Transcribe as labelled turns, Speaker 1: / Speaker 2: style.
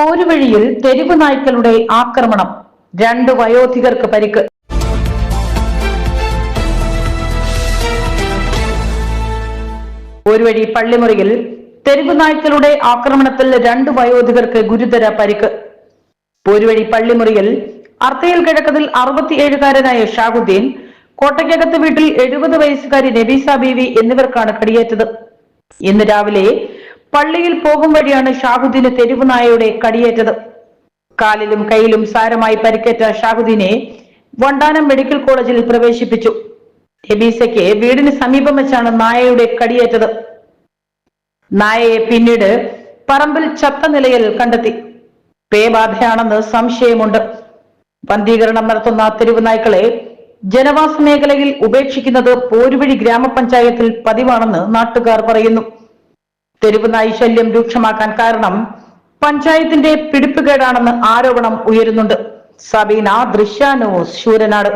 Speaker 1: പോരുവഴിയിൽ തെരുവ് നായ്ക്കളുടെ ആക്രമണം. രണ്ട് വയോധികർക്ക് പരിക്ക്. പോരുവഴി പള്ളിമുറിയിൽ തെരുവ് നായ്ക്കളുടെ ആക്രമണത്തിൽ രണ്ട് വയോധികർക്ക് ഗുരുതര പരിക്ക്. പോരുവഴി പള്ളിമുറിയിൽ അർത്തയിൽ കിഴക്കതിൽ അറുപത്തിയേഴുകാരനായ ഷാഹുദ്ദീൻ കോട്ടയ്ക്കകത്ത് വീട്ടിൽ എഴുപത് വയസ്സുകാരി നബീസ ബീവി എന്നിവർക്കാണ് കടിയേറ്റത്. ഇന്ന് രാവിലെ പള്ളിയിൽ പോകും വഴിയാണ് ഷാഹുദ്ദീന് തെരുവ് നായയുടെ കടിയേറ്റത്. കാലിലും കൈയിലും സാരമായി പരിക്കേറ്റ ഷാഹുദ്ദീനെ വണ്ടാനം മെഡിക്കൽ കോളേജിൽ പ്രവേശിപ്പിച്ചു. എബീസയ്ക്ക് വീടിന് സമീപം വെച്ചാണ് നായയുടെ കടിയേറ്റത്. നായയെ പിന്നീട് പറമ്പിൽ ചത്ത നിലയിൽ കണ്ടെത്തി. പേബാധയാണെന്ന് സംശയമുണ്ട്. വന്ധീകരണം നടത്തുന്ന തെരുവ് നായ്ക്കളെ ജനവാസ മേഖലയിൽ ഉപേക്ഷിക്കുന്നത് പോരുവഴി ഗ്രാമപഞ്ചായത്തിൽ പതിവാണെന്ന് നാട്ടുകാർ പറയുന്നു. തെരുവ് നായി ശല്യം രൂക്ഷമാക്കാൻ കാരണം പഞ്ചായത്തിന്റെ പിടിപ്പുകേടാണെന്ന് ആരോപണം ഉയരുന്നുണ്ട്. സബീന ദൃശ്യാനോ ശൂരനാട്.